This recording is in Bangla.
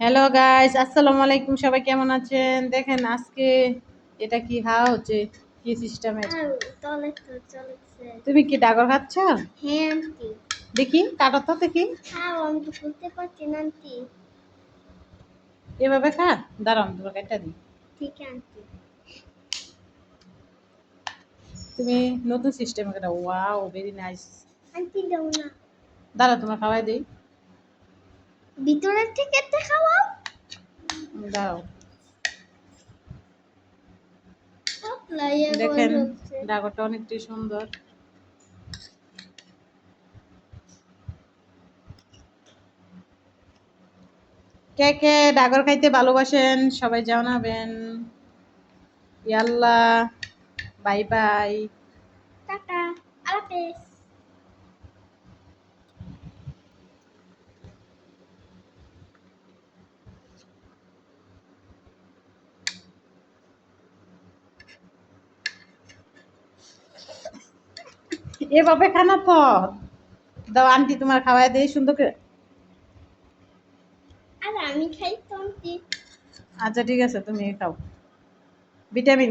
হ্যালো গাইস আসসালামু আলাইকুম সবাই কেমন আছেন? দেখেন আজকে এটা কি হাওয়া হচ্ছে কি সিস্টেমের চলেছে তুমি কি ডাগর খাচ্ছ? হ্যাঁ আন্টি। দেখি কাটো তো দেখি। এভাবে খা দাঁড়ান তোমার একটা দিই। ঠিক আন্টি। তুমি নতুন সিস্টেম এটা ওয়াও ভেরি নাইস আন্টি দাও না। দাঁড়া তোমার খাওয়াই দিই। ভিতরের থেকে একটা খাওয়াও উম, দেখেন ডাগরটা অনেকটাই সুন্দর। কে কে ডাগর খাইতে ভালোবাসেন সবাই জানাবেন। ইয়াল্লা বাই বাই। টাটা আলাপেস এভাবে খানা তো। দাও আন্টি তোমার খাওয়াই দেই সুন্দর করে। আর আমি খাই তো আচ্ছা ঠিক আছে তুমি খাও। ভিটামিন